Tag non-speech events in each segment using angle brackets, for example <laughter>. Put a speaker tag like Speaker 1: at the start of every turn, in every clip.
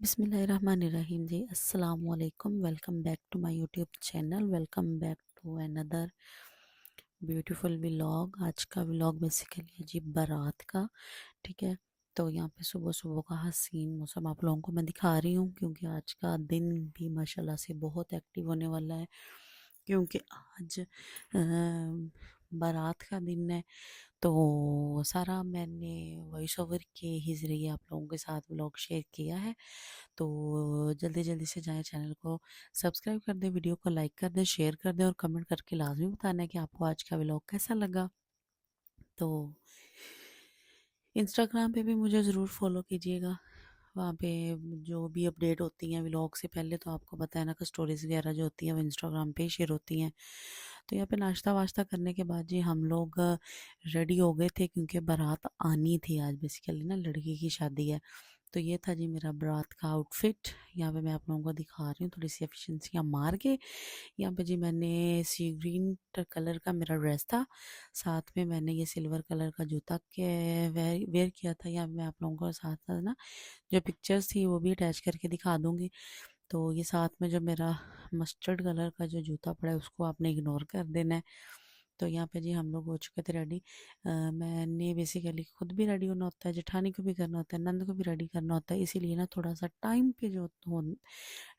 Speaker 1: बिस्मिल्लाहिर्रहमानिर्रहीम जी। अस्सलाम वालेकुम welcome back to my YouTube channel. Welcome back to another beautiful vlog. आज का व्लॉग बेसिकली है जी बारात का, ठीक है? तो यहाँ पे सुबह सुबह का हसीन मौसम आप लोगों को मैं दिखा रही हूँ, क्योंकि आज का दिन भी माशाल्लाह से बहुत एक्टिव होने वाला है, क्योंकि आज बारात का दिन है तो सारा मैंने वॉइस ओवर के ही ज़रिए आप लोगों के साथ व्लॉग शेयर किया है। तो जल्दी जल्दी से जाएँ चैनल को सब्सक्राइब कर दें, वीडियो को लाइक कर दें, शेयर कर दें और कमेंट करके लाजमी बताना है कि आपको आज का व्लॉग कैसा लगा। तो इंस्टाग्राम पे भी मुझे ज़रूर फॉलो कीजिएगा। वहाँ पे जो भी अपडेट होती हैं व्लॉग से पहले तो आपको पता है ना कि स्टोरीज़ वगैरह जो होती हैं वो इंस्टाग्राम पे शेयर होती हैं। तो यहाँ पे नाश्ता वाश्ता करने के बाद जी हम लोग रेडी हो गए थे क्योंकि बारात आनी थी आज बेसिकली ना, लड़की की शादी है। तो ये था जी मेरा बारात का आउटफिट। यहाँ पे मैं आप लोगों को दिखा रही हूँ थोड़ी सी एफिशिएंसियाँ मार के। यहाँ पे जी मैंने सी ग्रीन कलर का मेरा ड्रेस था। साथ में मैंने ये सिल्वर कलर का जूता वेयर वेयर किया था। यहाँ मैं आप लोगों को साथ साथ ना जो पिक्चर्स थी वो भी अटैच करके दिखा दूँगी। तो ये साथ में जो मेरा मस्टर्ड कलर का जो जूता पड़ा है, उसको आपने इग्नोर कर देना है। तो यहाँ पे जी हम लोग हो चुके थे रेडी मैंने बेसिकली खुद भी रेडी होना होता है, जेठानी को भी करना होता है, नंद को भी रेडी करना होता है, इसीलिए ना थोड़ा सा टाइम पे जो हो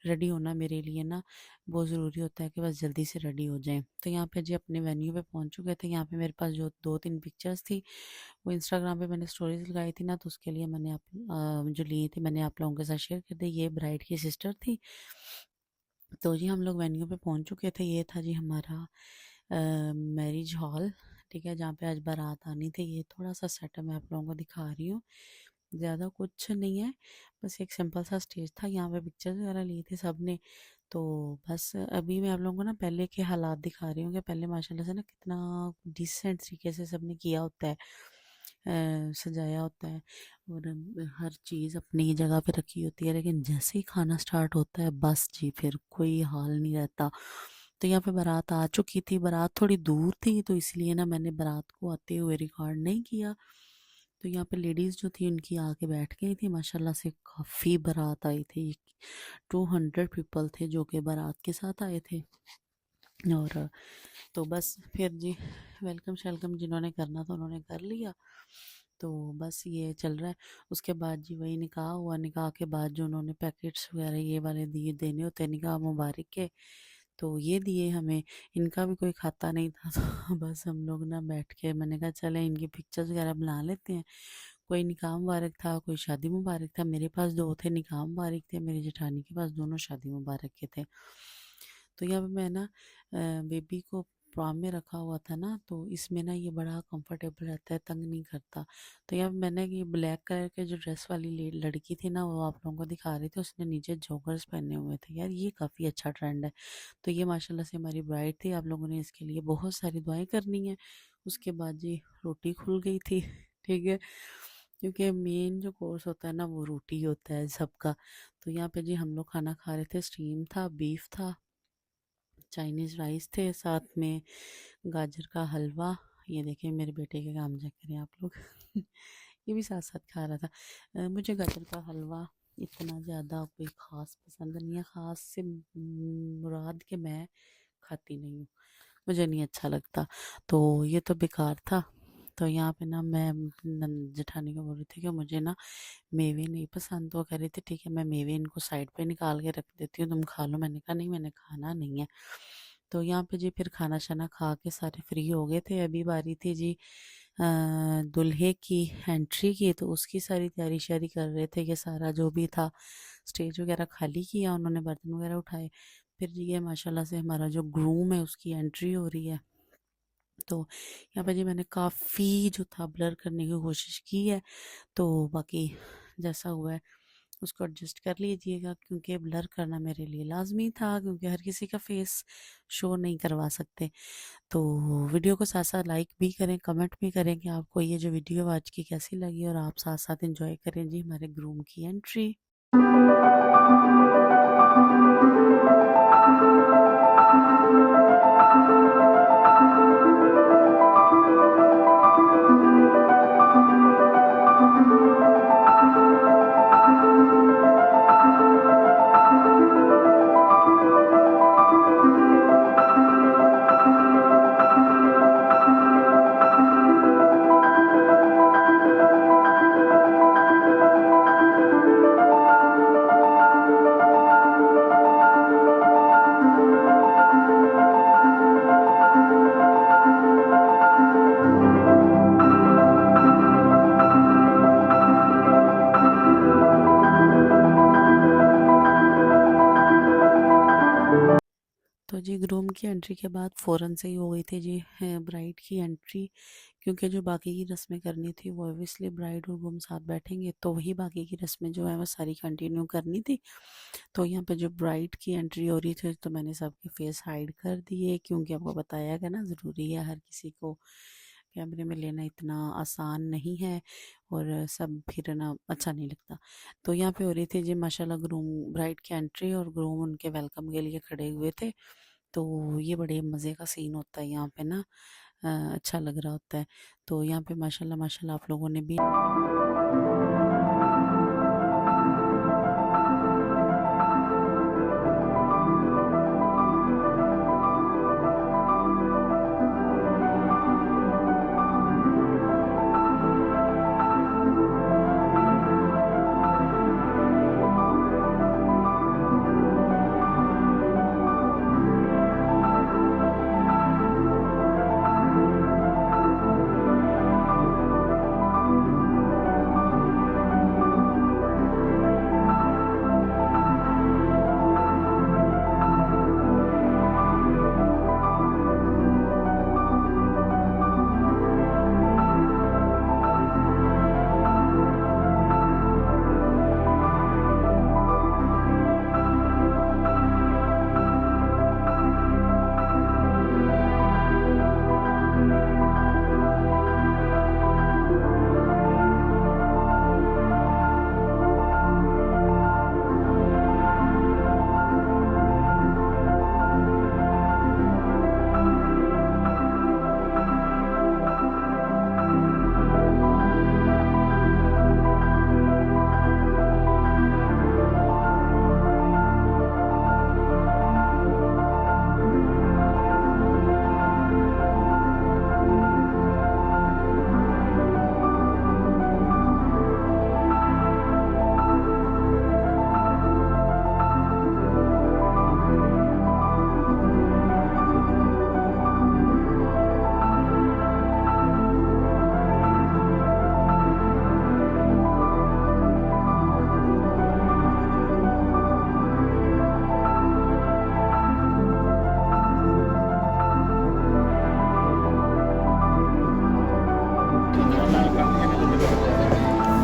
Speaker 1: रेडी होना मेरे लिए ना बहुत ज़रूरी होता है कि बस जल्दी से रेडी हो जाएँ. तो यहाँ पे जी अपने वेन्यू पे पहुँच चुके थे, यहाँ पे मेरे पास जो दो तीन पिक्चर्स थी, वो इंस्टाग्राम पे मैंने स्टोरीज लगाई थी ना तो उसके लिए मैंने आप जो लिए थे मैंने आप लोगों के साथ शेयर कर दी ये ब्राइड की सिस्टर थी. तो जी हम लोग वेन्यू पे पहुँच चुके थे, ये था जी हमारा मैरिज हॉल ठीक है जहाँ पे आज बारात आनी थी ये थोड़ा सा सेटअप मैं आप लोगों को दिखा रही हूँ। ज़्यादा कुछ नहीं है बस एक सिंपल सा स्टेज था यहाँ पे पिक्चर्स वगैरह लिए थे सबने तो बस अभी मैं आप लोगों को ना पहले के हालात दिखा रही हूँ कि पहले माशाल्लाह से ना कितना डिसेंट तरीके से सबने किया होता है आ, सजाया होता है और हर चीज़ अपनी जगह पे रखी होती है। लेकिन जैसे ही खाना स्टार्ट होता है बस जी फिर कोई हाल नहीं रहता। तो यहाँ पे बारात आ चुकी थी। बारात थोड़ी दूर थी तो इसलिए ना मैंने बारात को आते हुए रिकॉर्ड नहीं किया। तो यहाँ पे लेडीज़ जो थी, उनकी आके बैठ गई थी। माशाल्लाह से काफ़ी बारात आई थी। टू हंड्रेड पीपल थे जो कि बारात के साथ आए थे। और तो बस फिर जी वेलकम शेलकम जिन्होंने करना था, उन्होंने कर लिया। तो बस ये चल रहा है। उसके बाद जी वही निकाह हुआ। निकाह के बाद जो उन्होंने पैकेट्स वगैरह ये वाले दिए देने होते निकाह मुबारक के तो ये दिए हमें, इनका भी कोई खाता नहीं था <laughs> तो बस हम लोग ना बैठ के मैंने कहा, चले, इनकी पिक्चर्स वगैरह बना लेते हैं। कोई निकाह मुबारक था, कोई शादी मुबारक था, मेरे पास दो थे निकाह मुबारक थे, मेरी जेठानी के पास दोनों शादी मुबारक के थे। तो यहाँ पे मैं ना बेबी को प्रॉम में रखा हुआ था ना तो इसमें ना ये बड़ा कंफर्टेबल रहता है, तंग नहीं करता। तो यहाँ मैंने ये ब्लैक कलर के जो ड्रेस वाली लड़की थी ना, वो आप लोगों को दिखा रही थी, उसने नीचे जॉगर्स पहने हुए थे। यार ये काफ़ी अच्छा ट्रेंड है। तो ये माशाल्लाह से हमारी ब्राइड थी, आप लोगों ने इसके लिए बहुत सारी दुआएँ करनी है। उसके बाद जी रोटी खुल गई थी, <laughs> ठीक है? क्योंकि मेन जो कोर्स होता है ना, वो रोटी होता है सबका। तो यहाँ पे जी हम लोग खाना खा रहे थे स्टीम था बीफ था चाइनीज़ राइस थे साथ में, गाजर का हलवा। ये देखिए, मेरे बेटे के काम चेक करें आप लोग। <laughs> ये भी साथ साथ खा रहा था। मुझे गाजर का हलवा इतना ज़्यादा कोई ख़ास पसंद नहीं है। ख़ास से मुराद के मैं खाती नहीं हूँ। मुझे नहीं अच्छा लगता। तो ये तो बेकार था। तो यहाँ पे ना मैं जेठानी को बोल रही थी कि मुझे ना मेवे नहीं पसंद तो कह रही थी, ठीक है, मैं मेवे इनको साइड पे निकाल के रख देती हूँ, तुम खा लो। मैंने कहा, नहीं, मैंने खाना नहीं है। तो यहाँ पे जी फिर खाना शाना खा के सारे फ्री हो गए थे। अभी बारी थी जी दुल्हे की एंट्री की तो उसकी सारी तैयारी शारी कर रहे थे कि सारा जो भी था, स्टेज वगैरह खाली किया, उन्होंने बर्तन वगैरह उठाए। फिर ये माशाल्लाह से हमारा जो ग्रूम है, उसकी एंट्री हो रही है। तो यहाँ पर जी मैंने काफ़ी जो था ब्लर करने की कोशिश की है तो बाकी जैसा हुआ है उसको एडजस्ट कर लीजिएगा क्योंकि ब्लर करना मेरे लिए लाजमी था क्योंकि हर किसी का फेस शो नहीं करवा सकते। तो वीडियो को साथ साथ लाइक भी करें, कमेंट भी करें कि आपको ये जो वीडियो आज की कैसी लगी और आप साथ साथ इंजॉय करें जी हमारे ग्रूम की एंट्री। तो जी, ग्रूम की एंट्री के बाद फ़ौरन से ही हो गई थी जी ब्राइड की एंट्री, क्योंकि जो बाकी की रस्में करनी थी वो ऑब्वियसली ब्राइड और ग्रूम साथ बैठेंगे तो वही बाकी की रस्में जो है वो सारी कंटिन्यू करनी थी। तो यहाँ पे जो ब्राइड की एंट्री हो रही थी तो मैंने सबके फेस हाइड कर दिए, क्योंकि आपको बताया गया ना, ज़रूरी है हर किसी को कैमरे में लेना इतना आसान नहीं है, और सब फिर ना अच्छा नहीं लगता। तो यहाँ पे हो रही थी जी, माशाल्लाह ग्रूम ब्राइड की एंट्री और ग्रूम उनके वेलकम के लिए खड़े हुए थे। तो ये बड़े मज़े का सीन होता है यहाँ पे ना। अच्छा लग रहा होता है। तो यहाँ पे माशाल्लाह माशाल्लाह आप लोगों ने भी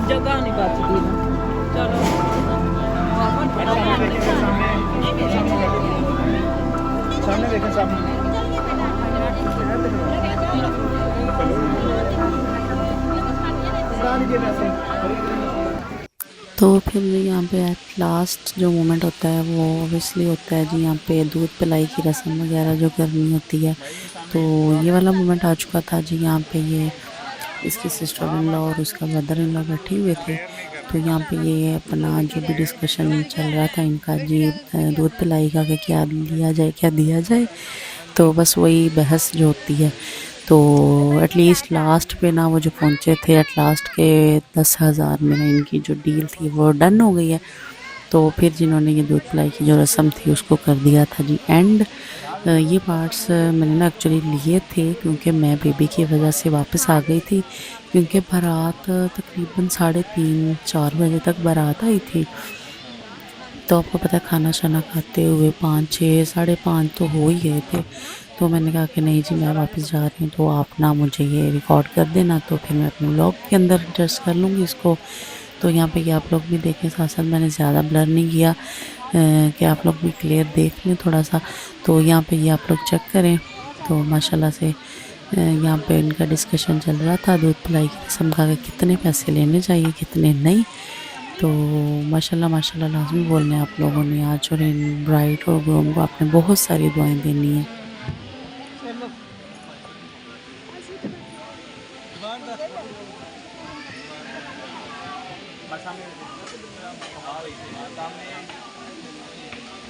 Speaker 2: जगह
Speaker 3: नहीं बचती चलो। सामने देखें सामने।
Speaker 1: तो फिर यहाँ पे एट लास्ट जो मोमेंट होता है वो ओबियसली होता है जी यहाँ पे दूध पिलाई की रस्म वगैरह जो करनी होती है। तो ये वाला मोमेंट आ चुका था जी यहाँ पे ये इसकी सिस्टर इन लॉ और उसका ब्रदर इन लॉ बैठे हुए थे। तो यहाँ पे ये अपना जो भी डिस्कशन चल रहा था, इनका जी दूध पिलाई का कि क्या लिया जाए, क्या दिया जाए तो बस वही बहस जो होती है। तो एटलीस्ट लास्ट पे ना वो जो पहुँचे थे एट लास्ट के दस हज़ार में ना इनकी जो डील थी वो डन हो गई है। तो फिर जिन्होंने ये दूध पिलाई की जो रस्म थी, उसको कर दिया था जी। एंड ये पार्ट्स मैंने ना एक्चुअली लिए थे क्योंकि मैं बेबी की वजह से वापस आ गई थी। क्योंकि बारात तकरीबन साढ़े तीन, चार बजे तक बारात आई थी। तो आपको पता खाना शाना खाते हुए पाँच, छः, साढ़े पाँच तो हो ही गए थे। तो मैंने कहा कि नहीं जी, मैं वापस जा रही हूँ तो आप ना मुझे ये रिकॉर्ड कर देना तो फिर मैं अपने ब्लॉग के अंदर एडजस्ट कर लूँगी इसको। तो यहाँ पे ये आप लोग भी देखें साथ साथ मैंने ज़्यादा ब्लर नहीं किया। कि आप लोग भी क्लियर देख लें थोड़ा सा। तो यहाँ पे ये आप लोग चेक करें। तो माशाल्लाह से यहाँ पे इनका डिस्कशन चल रहा था, दूध पिलाई की रस्म का कितने पैसे लेने चाहिए, कितने नहीं। तो माशाल्लाह माशाल्लाह लाजमी बोलना आप लोगों ने आज और इन ब्राइड और ग्रूम को आपने बहुत सारी दुआएँ देनी है।
Speaker 3: सामने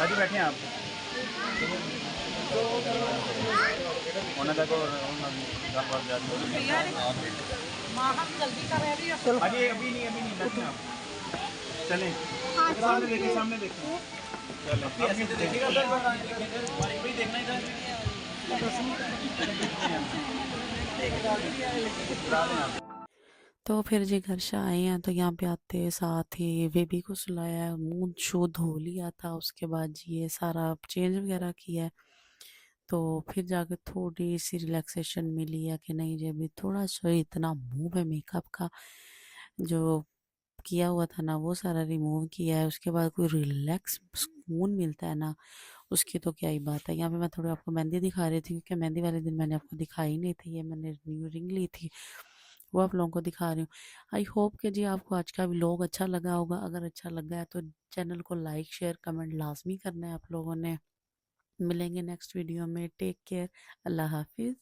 Speaker 3: आज बैठे आप। चलो। अभी अभी नहीं अभी नहीं बैठे आप। चलें। हाँ, सामने देखें सामने देखें चलें। देखिएगा देखना इधर।
Speaker 1: तो फिर जी घर से आए हैं तो यहाँ पे आते साथ ही। बेबी को सुलाया है मुँह शो धो लिया था, उसके बाद जी ये सारा चेंज वगैरह किया है। तो फिर जाके थोड़ी सी रिलैक्सेशन मिली है कि नहीं जी, अभी थोड़ा सा इतना मुँह पे मेकअप का जो किया हुआ था ना, वो सारा रिमूव किया है। उसके बाद कोई रिलैक्स सुकून मिलता है ना उसकी तो क्या ही बात है। यहाँ पे मैं थोड़ी आपको मेहंदी दिखा रही थी क्योंकि मेहंदी वाले दिन मैंने आपको दिखाई नहीं थी, ये मैंने न्यू रिंग ली थी, वो आप लोगों को दिखा रही हूँ। आई होप कि जी आपको आज का भी लोग अच्छा लगा होगा, अगर अच्छा लगा है तो चैनल को लाइक, शेयर, कमेंट लाजमी करना है आप लोगों ने। मिलेंगे नेक्स्ट वीडियो में, टेक केयर, अल्लाह हाफिज़।